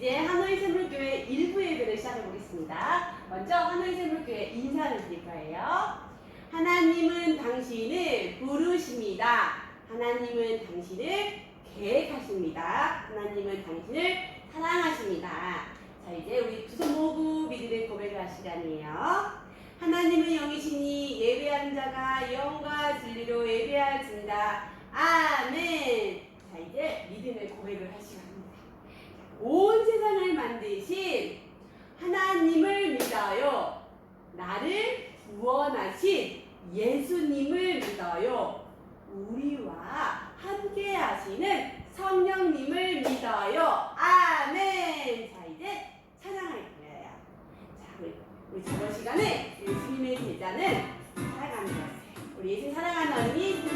이제 하노이 샘물교회 1부 예배를 시작해 보겠습니다. 먼저 하노이 샘물교회 인사를 드릴 거예요. 하나님은 당신을 부르십니다. 하나님은 당신을 계획하십니다. 하나님은 당신을 사랑하십니다. 자, 이제 우리 두 손 모으고 믿음의 고백을 할 시간이에요. 하나님은 영이시니 예배하는 자가 영과 진리로 예배하진다. 아멘. 자, 이제 믿음의 고백을 할 시간. 온 세상을 만드신 하나님을 믿어요. 나를 구원하신 예수님을 믿어요. 우리와 함께 하시는 성령님을 믿어요. 아멘. 자, 이제 찬양할 거예요. 자, 우리, 우리 저번 시간에 예수님의 제자는 사랑하는 것. 우리 예수 사랑하는 언니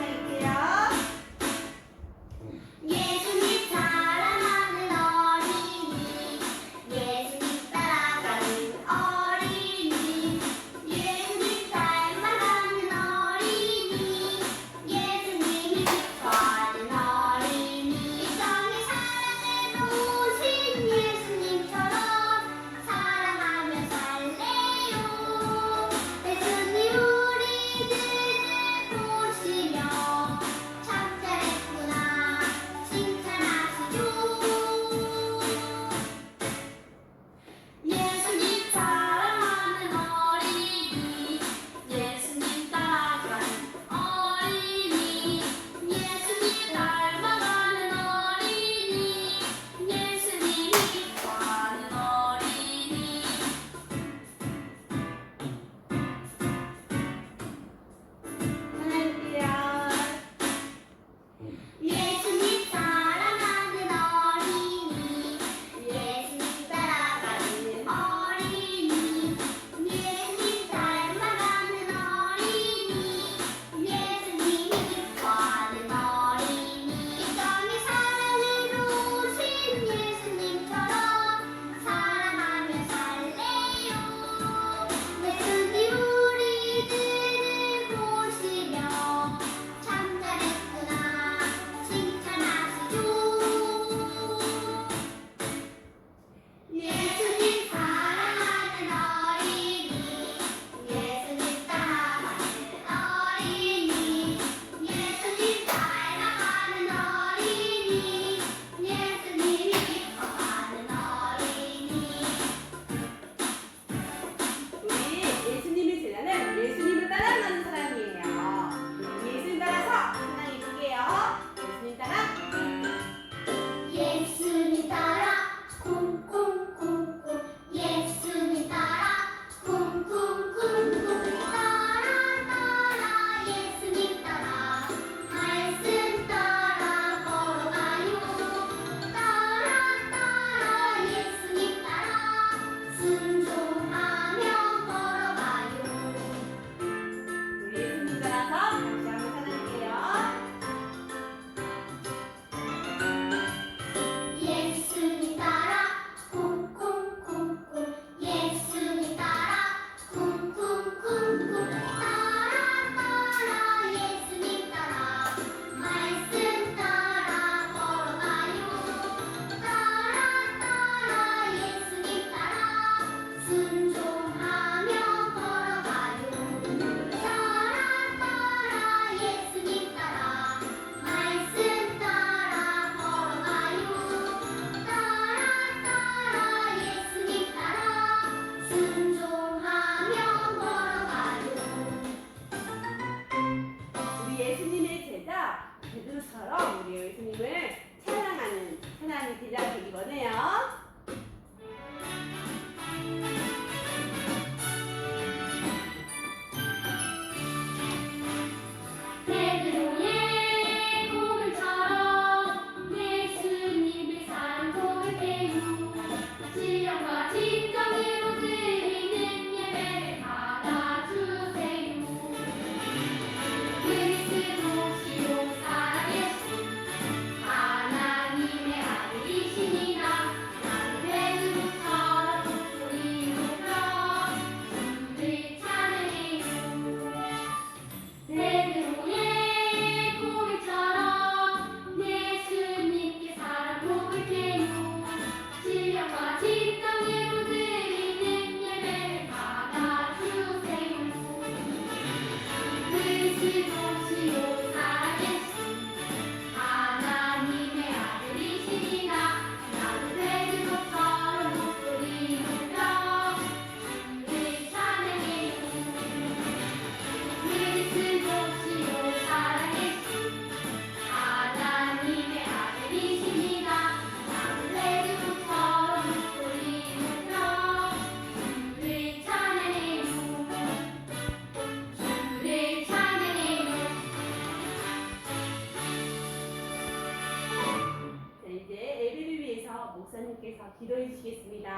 목사님께서 기도해 주시겠습니다.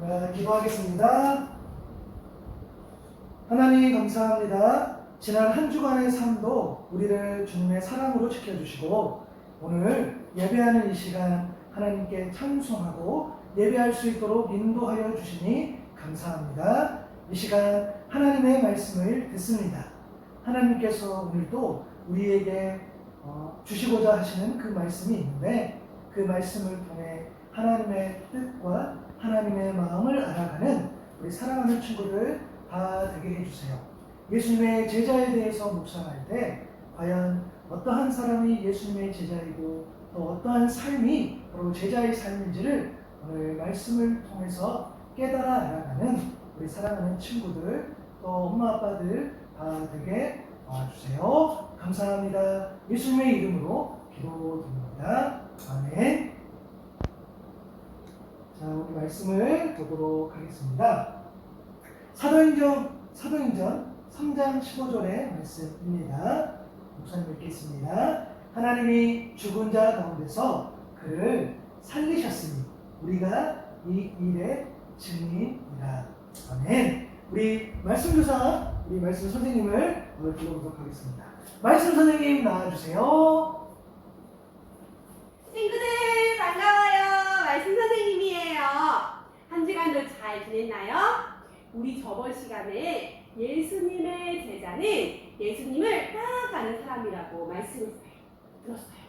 네, 기도하겠습니다. 하나님 감사합니다. 지난 한 주간의 삶도 우리를 주님의 사랑으로 지켜주시고 오늘 예배하는 이 시간 하나님께 찬송하고 예배할 수 있도록 인도하여 주시니 감사합니다. 이 시간 하나님의 말씀을 듣습니다. 하나님께서 오늘도 우리에게 어, 주시고자 하시는 그 말씀이 있는데 그 말씀을 통해 하나님의 뜻과 하나님의 마음을 알아가는 우리 사랑하는 친구들 다 되게 해주세요. 예수님의 제자에 대해서 묵상할 때 과연 어떠한 사람이 예수님의 제자이고 또 어떠한 삶이 바로 제자의 삶인지를 오늘 말씀을 통해서 깨달아 알아가는 우리 사랑하는 친구들 또 엄마 아빠들 다 되게 와주세요. 감사합니다. 예수님의 이름으로 기도드립니다. 아멘. 자, 우리 말씀을 보도록 하겠습니다. 사도행전, 사도행전 3장 15절의 말씀입니다. 목사님 읽겠습니다. 하나님이 죽은 자 가운데서 그를 살리셨으니 우리가 이 일의 증인이라. 아멘. 우리 말씀 교사, 우리 말씀 선생님을 불러보도록 하겠습니다. 말씀 선생님 나와주세요. 친구들 반가워요. 말씀 선생님이에요. 한 주간도 잘 지냈나요? 우리 저번 시간에 예수님의 제자는 예수님을 따라가는 사람이라고 말씀을 들었어요.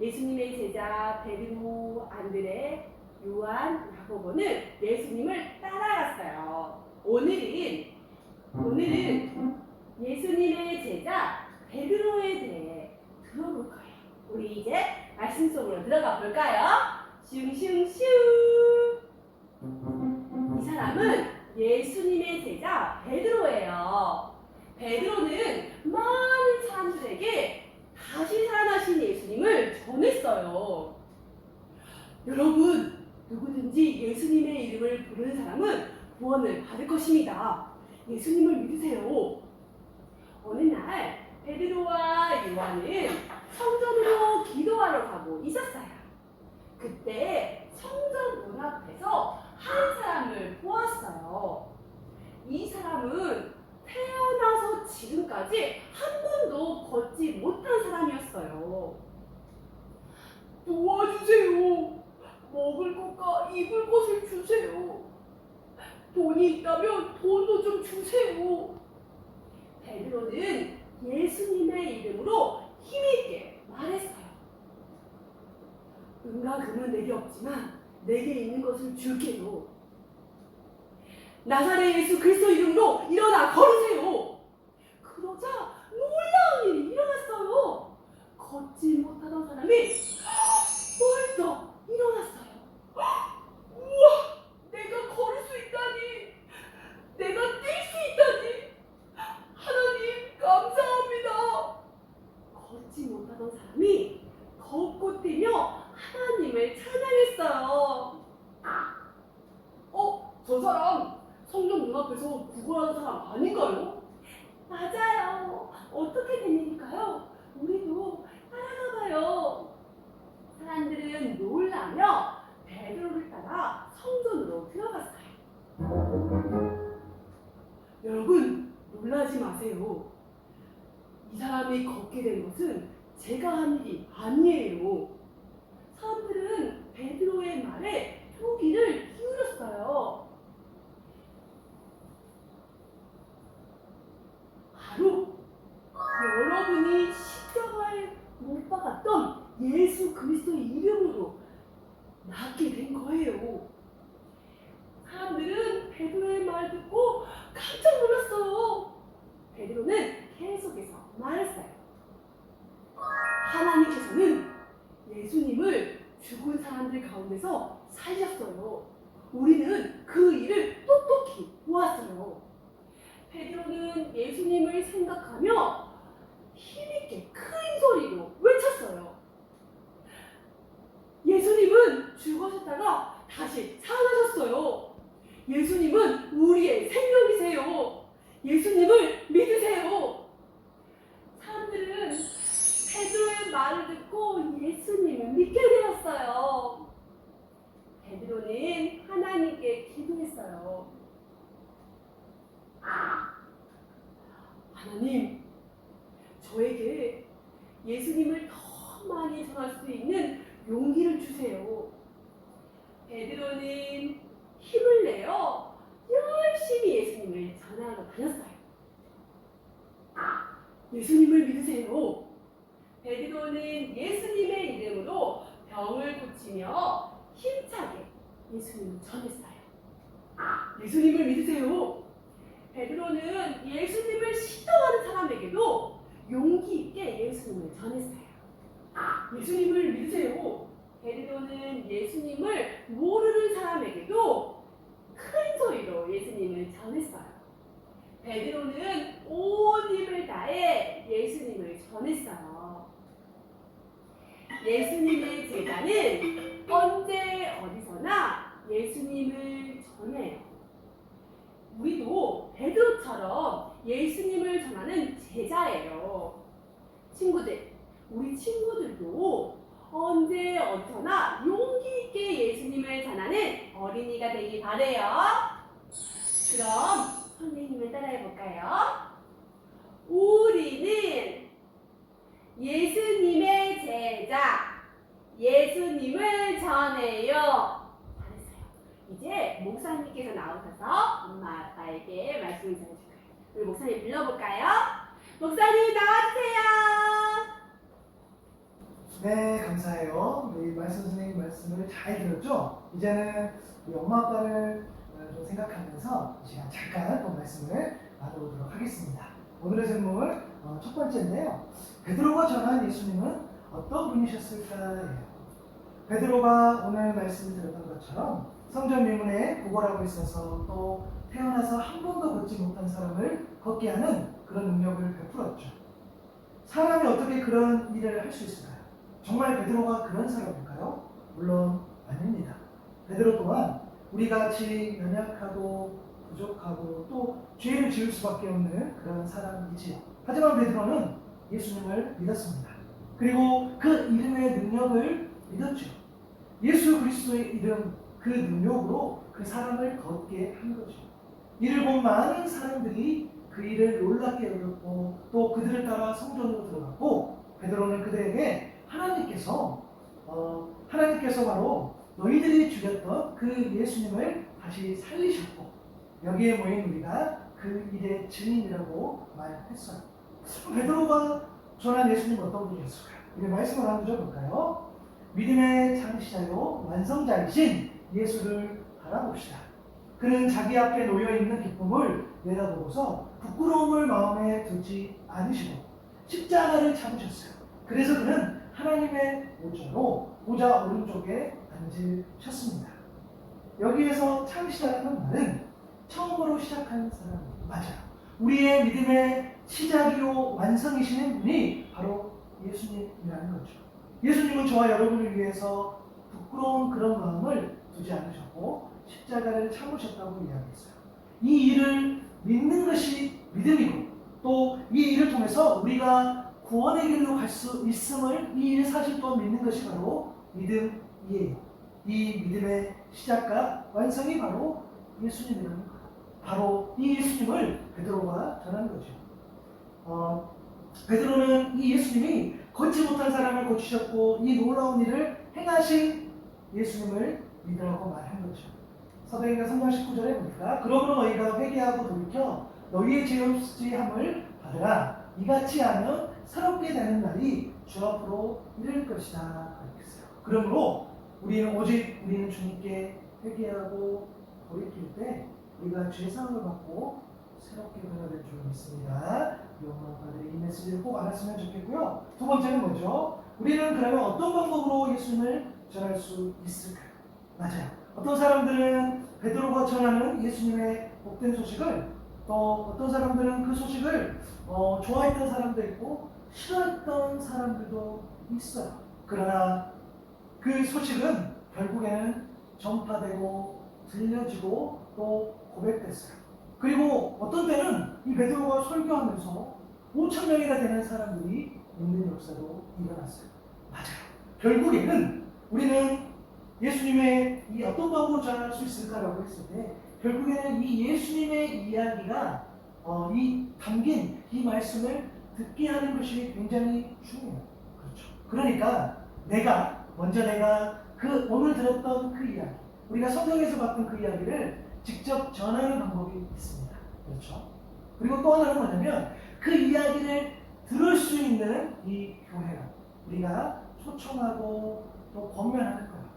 예수님의 제자 베드로, 안드레, 요한, 야고보는 예수님을 따라갔어요. 오늘은 오늘은 예수님의 제자 베드로에 대해 들어볼 거예요. 우리 이제 말씀 속으로 들어가 볼까요? 슝슝슝. 이 사람은 예수님의 제자 베드로예요. 베드로는 많은 사람들에게 다시 살아나신 예수님을 전했어요. 여러분, 누구든지 예수님의 이름을 부르는 사람은 구원을 받을 것입니다. 예수님을 믿으세요. 어느 날 베드로와 요한은 성전으로 기도하러 가고 있었어요. 그때 성전 문 앞에서 한 사람을 보았어요. 이 사람은 태어나서 지금까지 한 번도 걷지 못한 사람이었어요. 도와주세요. 먹을 것과 입을 것을 주세요. 돈이 있다면 돈도 좀 주세요. 베드로는 예수님의 이름으로 힘있게 말했어요. 은과 금은 내게 없지만 내게 있는 것을 줄게요. 나사렛 예수 그리스도 이름으로 일어나 걸으세요. 그러자 놀라운 일이 일어났어요. 걷지 못하던 사람이 벌떡 일어났어요. 우와, 내가 걸을 수 있다니, 내가 뛸 수 있다니, 하나님 감사합니다. 걷지 못하던 사람이 걷고 뛰며 하나님을 찬양했어요. 어, 저 사람 성전 눈앞에서 구걸하는 사람 아닌가요? 맞아요. 어떻게 된 일일까요? 우리도 따라가봐요. 사람들은 놀라며 베드로를 따라 성전으로 들어갔어요. 여러분 놀라지 마세요. 이 사람이 걷게 된 것은 제가 한 일이 아니에요. 사람들은 베드로의 말에 표기를 기울였어요. 바로 여러분이 십자가에 못 박았던 예수 그리스도의 이름으로 낫게 된 거예요. 사람들은 베드로의 말 듣고 깜짝 놀랐어요. 베드로는 계속해서 말했어요. 하나님께서는 예수님을 죽은 사람들 가운데서 살렸어요. 우리는 그 일을 똑똑히 보았어요. 베드로는 예수님을 생각하며 힘있게 큰 소리로 외쳤어요. 예수님은 죽으셨다가 다시 살아나셨어요. 예수님은 우리의 생명이세요. 예수님을 믿으세요. 사람들은 베드로의 말을 듣고 예수님을 믿게 되었어요. 베드로에게 예수님을 더 많이 전할 수 있는 용기를 주세요. 베드로는 힘을 내어 열심히 예수님을 전하러 다녔어요. 예수님을 믿으세요. 베드로는 예수님의 이름으로 병을 고치며 힘차게 예수님을 전했어요. 예수님을 믿으세요. 베드로는 예수님을 시도하는 사람에게도 용기 있게 예수님을 전했어요. 예수님을 믿으세요. 베드로는 예수님을 모르는 사람에게도 큰 소리로 예수님을 전했어요. 베드로는 온 힘을 다해 예수님을 전했어요. 예수님의 제자는 언제 어디서나 예수님을 전해요. 우리도 베드로처럼 예수님을 전하는 제자예요. 친구들, 우리 친구들도 언제 어디서나 용기 있게 예수님을 전하는 어린이가 되길 바래요. 그럼 선생님을 따라해 볼까요? 우리는 예수님의 제자, 예수님을 전해요. 잘했어요. 이제 목사님께서 나오셔서 엄마 아빠에게 말씀을 전해줄 거예요. 우리 목사님 불러볼까요? 목사님 나와주세요. 네, 감사해요. 우리 말씀 선생님 말씀을 잘 들었죠? 이제는 우리 엄마 아빠를 어, 좀 생각하면서 이 시간 잠깐 또 말씀을 나눠보도록 하겠습니다. 오늘의 제목은 어, 첫 번째인데요. 베드로가 전한 예수님은 어떤 분이셨을까예요. 베드로가 오늘 말씀을 들었던 것처럼 성전 미문에 구걸하고 있어서 또 태어나서 한 번도 걷지 못한 사람을 걷게 하는 그런 능력을 베풀었죠. 사람이 어떻게 그런 일을 할 수 있을까요? 정말 베드로가 그런 사람일까요? 물론 아닙니다. 베드로 또한 우리 같이 연약하고 부족하고 또 죄를 지을 수밖에 없는 그런 사람이지요. 하지만 베드로는 예수님을 믿었습니다. 그리고 그 이름의 능력을 믿었죠. 예수 그리스도의 이름 그 능력으로 그 사람을 걷게 한 거죠. 이를 본 많은 사람들이 그 일을 놀랍게 여겼고 또 그들을 따라 성전으로 들어갔고 베드로는 그들에게 하나님께서 어, 하나님께서 바로 너희들이 죽였던 그 예수님을 다시 살리셨고 여기에 모인 우리가 그 일의 증인이라고 말했어요. 베드로가 전한 예수님 어떤 분이었을까요? 우리 말씀을 한번 들어볼까요? 믿음의 창시자요 완성자이신 예수를 바라봅시다. 그는 자기 앞에 놓여 있는 기쁨을 내다보고서 부끄러움을 마음에 두지 않으시고 십자가를 참으셨어요. 그래서 그는 하나님의 보좌로 보좌 오른쪽에 앉으셨습니다. 여기에서 창시자라는 말은 처음으로 시작하는 사람 맞아요. 우리의 믿음의 시작이요 완성이시는 분이 바로 예수님이라는 거죠. 예수님은 저와 여러분을 위해서 부끄러운 그런 마음을 두지 않으셨고 십자가를 참으셨다고 이야기했어요. 이 일을 믿는 것이 믿음이고 또 이 일을 통해서 우리가 구원의 길로 갈 수 있음을 이일 사실 또한 믿는 것이 바로 믿음이에요. 이 믿음의 시작과 완성이 바로 예수님이라는. 바로 이 예수님을 베드로가 전한 거죠. 어, 베드로는 이 예수님이 걷지 못한 사람을 고치셨고 이 놀라운 일을 행하신 예수님을 믿으라고 말한 거죠. 사도행전 3장 19절에 보니까 그러므로 너희가 회개하고 돌이켜 너희의 죄 없이 함을 받으라 이같이 하면 새롭게 되는 날이 주 앞으로 이를 것이다. 그러므로 우리는 오직 우리는 주님께 회개하고 돌이킬 때 우리가 죄 사함을 받고 새롭게 변화될 줄 믿습니다. 영광받을 이 메시지를 꼭 알았으면 좋겠고요. 두 번째는 뭐죠? 우리는 그러면 어떤 방법으로 예수님을 전할 수 있을까요? 맞아요. 어떤 사람들은 베드로가 전하는 예수님의 복된 소식을 또 어떤 사람들은 그 소식을 어, 좋아했던 사람도 있고 싫어했던 사람들도 있어요. 그러나 그 소식은 결국에는 전파되고 들려지고 또 고백됐어요. 그리고 어떤 때는 이 베드로가 설교하면서 5천 명이나 되는 사람들이 믿는 역사도 일어났어요. 맞아요. 결국에는 우리는 예수님의 이 어떤 방법으로 전할 수 있을까라고 했을 때 결국에는 이 예수님의 이야기가 어, 이 담긴 이 말씀을 듣게 하는 것이 굉장히 중요해요. 그렇죠. 그러니까 내가 먼저 내가 그 오늘 들었던 그 이야기, 우리가 성경에서 봤던 그 이야기를 직접 전하는 방법이 있습니다. 그렇죠. 그리고 또 하나는 뭐냐면 그 이야기를 들을 수 있는 이 교회로 우리가 초청하고 또 권면하는 거예요.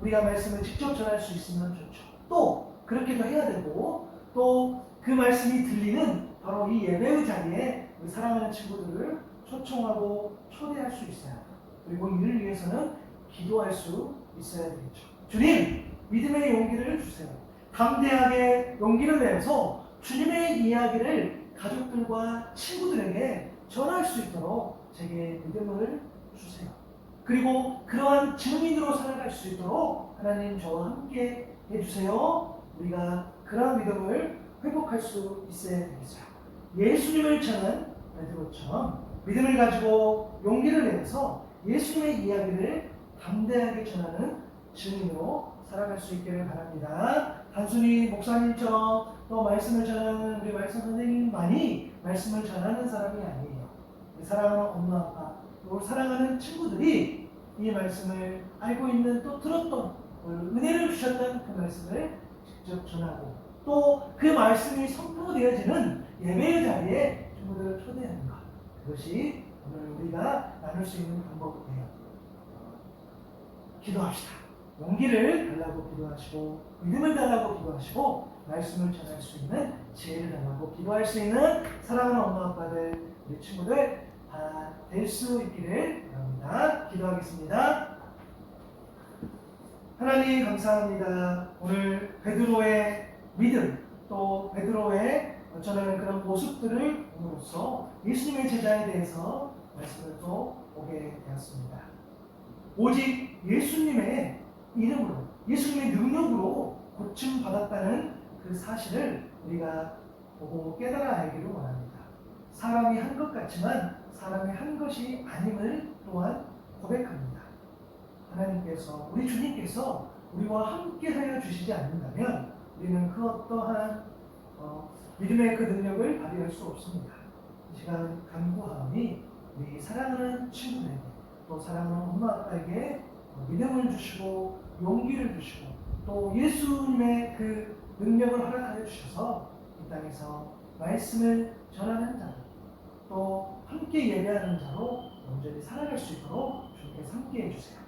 우리가 말씀을 직접 전할 수 있으면 좋죠. 또 그렇게도 해야 되고 또 그 말씀이 들리는 바로 이 예배의 자리에 우리 사랑하는 친구들을 초청하고 초대할 수 있어요. 그리고 이를 위해서는 기도할 수 있어야 되겠죠. 주님, 믿음의 용기를 주세요. 담대하게 용기를 내서 주님의 이야기를 가족들과 친구들에게 전할 수 있도록 제게 믿음을 주세요. 그리고 그러한 증인으로 살아갈 수 있도록 하나님 저와 함께 해주세요. 우리가 그러한 믿음을 회복할 수 있어야 되겠어요. 예수님을 전한 베드로처럼 믿음을 가지고 용기를 내서 예수님의 이야기를 담대하게 전하는 증인으로 살아갈 수 있기를 바랍니다. 단순히 목사님처럼 또 말씀을 전하는 우리 말씀 선생님만이 말씀을 전하는 사람이 아니에요. 사랑하는 엄마 아빠 또 사랑하는 친구들이 이 말씀을 알고 있는 또 들었던 은혜를 주셨던 그 말씀을 직접 전하고 또 그 말씀이 선포되어지는 예배의 자리에 친구들을 초대하는 것 그것이 오늘 우리가 나눌 수 있는 방법이에요. 기도합시다. 용기를 달라고 기도하시고 믿음을 달라고 기도하시고 말씀을 전할 수 있는 지혜를 달라고 기도할 수 있는 사랑하는 엄마 아빠들 우리 친구들 다 될 수 있기를 바랍니다. 기도하겠습니다. 하나님 감사합니다. 오늘 베드로의 믿음 또 베드로의 저는 그런 모습들을 보므로써 예수님의 제자에 대해서 말씀을 또 보게 되었습니다. 오직 예수님의 이름으로 예수님의 능력으로 고침 받았다는 그 사실을 우리가 보고 깨달아 알기를 원합니다. 사람이 한 것 같지만 사람이 한 것이 아님을 또한 고백합니다. 하나님께서 우리 주님께서 우리와 함께 하여 주시지 않는다면 우리는 그 어떠한 어, 믿음의 그 능력을 발휘할 수 없습니다. 이 시간 간구하오니 우리 사랑하는 친구들에게 또 사랑하는 엄마 아빠에게 어, 믿음을 주시고 용기를 주시고 또 예수님의 그 능력을 허락하여 주셔서 이 땅에서 말씀을 전하는 자로 또 함께 예배하는 자로 온전히 살아갈 수 있도록 주님께서 함께 해주세요.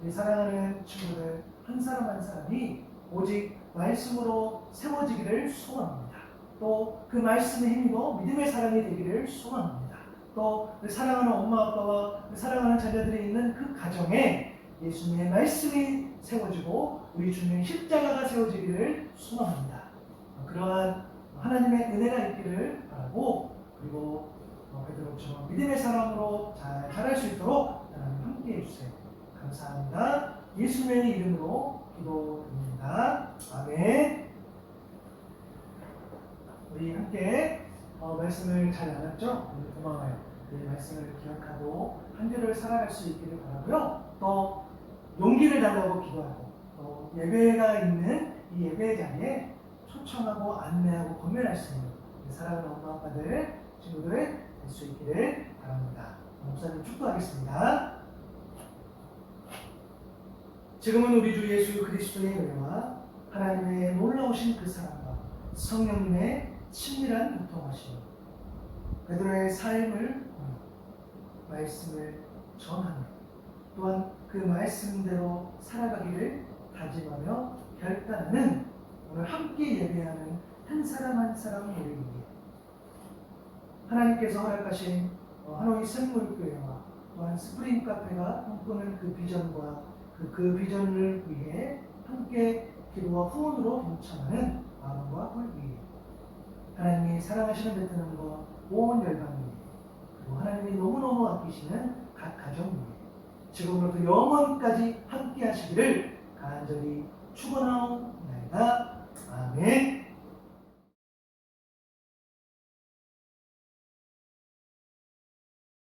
우리 사랑하는 친구들 한 사람 한 사람이 오직 말씀으로 세워지기를 소원합니다. 또 그 말씀의 힘으로 믿음의 사람이 되기를 소원합니다. 또 우리 사랑하는 엄마 아빠와 우리 사랑하는 자녀들이 있는 그 가정에 예수님의 말씀이 세워지고 우리 주님의 십자가가 세워지기를 소원합니다. 그러한 하나님의 은혜가 있기를 바라고 그리고 어, 베드로처럼 믿음의 사람으로 잘 자랄 수 있도록 하나님 함께 해 주세요. 감사합니다. 예수님의 이름으로 기도드립니다. 아멘. 우리 함께 어, 말씀을 잘 나눴죠? 오늘 고마워요. 이 말씀을 기억하고 한 주를 살아갈 수 있기를 바라고요. 또 용기를 달라고 기도하고 또 예배가 있는 이 예배 자리에 초청하고 안내하고 권면할 수 있는 사랑하는 엄마 아빠들 친구들 될 수 있기를 바랍니다. 목사님 축도하겠습니다. 지금은 우리 주 예수 그리스도의 은혜와 하나님의 놀라우신 그 사랑과 성령님의 친밀한 교통하심 베드로의 삶을 말씀을 전하며 또한 그 말씀대로 살아가기를 다짐하며 결단하는 오늘 함께 예배하는 한 사람 한 사람 우리에게 하나님께서 허락하신 어, 하노이 샘물교회와 또한 스프링 카페가 꿈꾸는 그 비전과 그, 그 비전을 위해 함께 기도와 후원으로 동참하는 마음과 꿀 위에 하나님이 사랑하시는 베트남과 온 열방 위에 그리고 하나님이 너무너무 아끼시는 각 가정 위에 지금으로부터 영원까지 함께 하시기를 간절히 축원하옵나이다. 아멘